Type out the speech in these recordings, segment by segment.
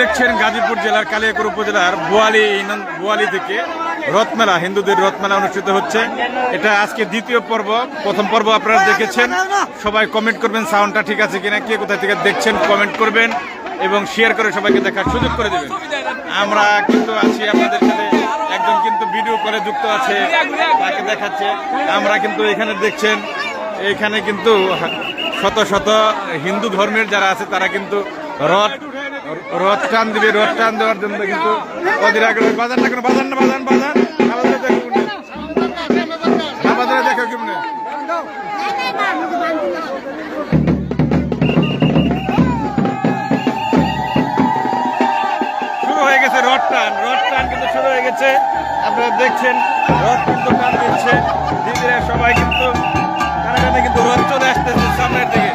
দেখছেন গাজীপুর জেলার কালিয়াকুর উপজেলার বোয়ালি বোয়ালি থেকে রথমেলা, হিন্দুদের রথমেলা অনুষ্ঠিত হচ্ছে। এটা আজকে দ্বিতীয় পর্ব, প্রথম পর্ব আপনারা দেখেছেন। সবাই কমেন্ট করবেন সাউন্ডটা ঠিক আছে কিনা, কে কোথা থেকে দেখছেন কমেন্ট করবেন এবং শেয়ার করে সবাইকে দেখার সুযোগ করে দেবেন। আমরা কিন্তু আছি আপনাদের সাথে। একজন কিন্তু ভিডিও করে যুক্ত আছে, তাকে দেখাচ্ছে। আমরা কিন্তু এখানে দেখছেন, এখানে কিন্তু শত শত হিন্দু ধর্মের যারা আছে, তারা কিন্তু রথ রথ টান দিবে, রথ টান দেওয়ার জন্য কিন্তু ওদের আগে বাজার না কোনো বাজার না বাজার বাজার না দেখো কেমনে? দেখো কেমনে শুরু হয়ে গেছে রথ টান। রথ টান কিন্তু শুরু হয়ে গেছে। আপনারা দেখছেন, রথ কিন্তু টান দিচ্ছে। দিদিরা সবাই কিন্তু টানে টানে কিন্তু রথ সামনের দিকে।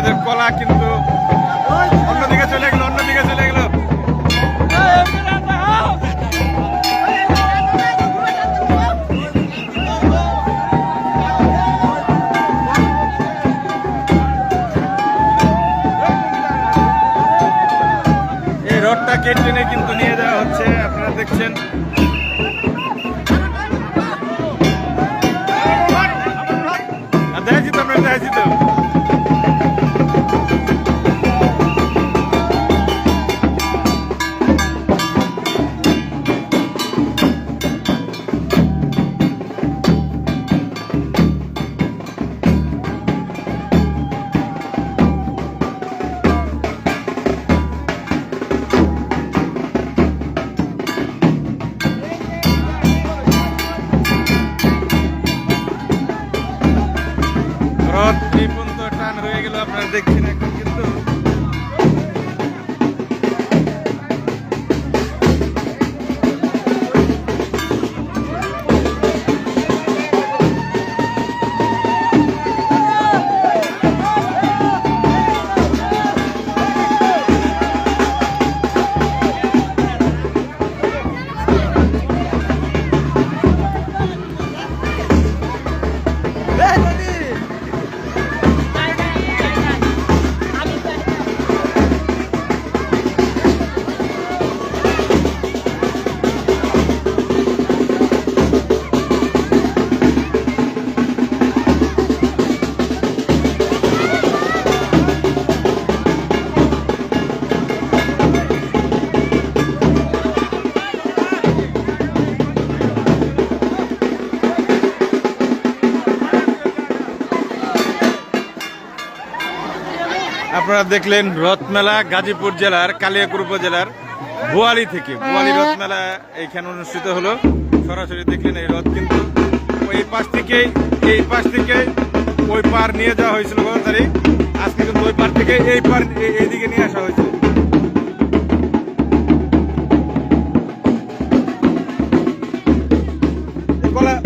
আপনাদের কলা কিন্তু অন্যদিকে চলে গেলো অন্যদিকে চলে গেলো। এই রথটা কেটে কিন্তু নিয়ে যাওয়া হচ্ছে, আপনারা দেখছেন। আর দেখেছি তো আমরা রথ এই পর্যন্ত টান হয়ে গেল আপনারা দেখছেন এখন কিন্তু আপনারা দেখলেন রথমেলা গাজীপুর জেলার কালিয়াকুর উপজেলার বোয়ালি থেকে। বোয়ালি রথমেলা এইখানে অনুষ্ঠিত হলো। সরাসরি দেখলেন এই রথ কিন্তু ওই পাশ থেকে এই পাশ থেকে ওই পার নিয়ে যাওয়া হয়েছিল কত তারিখ আজকে কিন্তু ওই পার থেকে এই পার এই- এইদিকে নিয়ে আসা হয়েছে।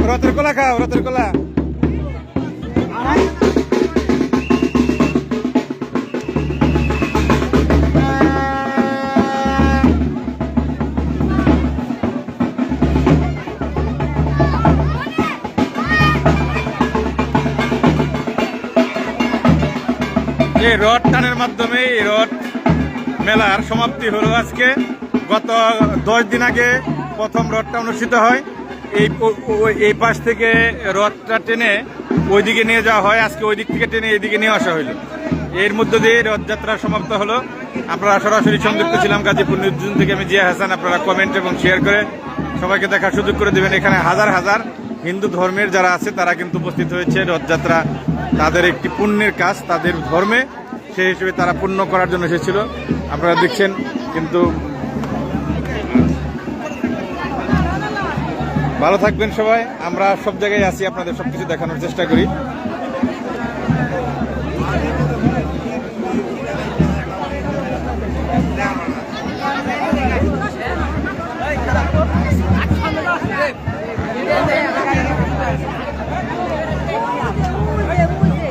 রথের কলা খাও রথের কলা। এই রথ টানের মাধ্যমে এই রথ মেলার সমাপ্তি হলো আজকে। গত দশ দিন আগে প্রথম রথটা অনুষ্ঠিত হয়। এই এই পাশ থেকে রথটা টেনে ওইদিকে নিয়ে যাওয়া হয়। আজকে ওই দিক থেকে টেনে এইদিকে নিয়ে আসা হইল। এর মধ্য দিয়ে রথযাত্রা সমাপ্ত হলো। আপনারা সরাসরি সংযুক্ত ছিলাম গাজীপুর নিউজ থেকে আমি জিয়া হাসান। আপনারা কমেন্ট এবং শেয়ার করে সবাইকে দেখার সুযোগ করে দেবেন। এখানে হাজার হাজার হিন্দু ধর্মের যারা আছে, তারা কিন্তু উপস্থিত হয়েছে রথযাত্রা। তাদের একটি পুণ্যের কাজ, তাদের ধর্মে সেই হিসেবে তারা পূর্ণ করার জন্য এসেছিল। আপনারা দেখছেন, কিন্তু ভালো থাকবেন সবাই। আমরা সব জায়গায় আছি, আপনাদের সবকিছু দেখানোর চেষ্টা করি।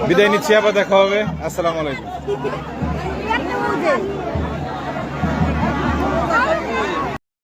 বিদায় নিচ্ছি, আবার দেখা হবে। আসসালামু আলাইকুম। Как ты будешь?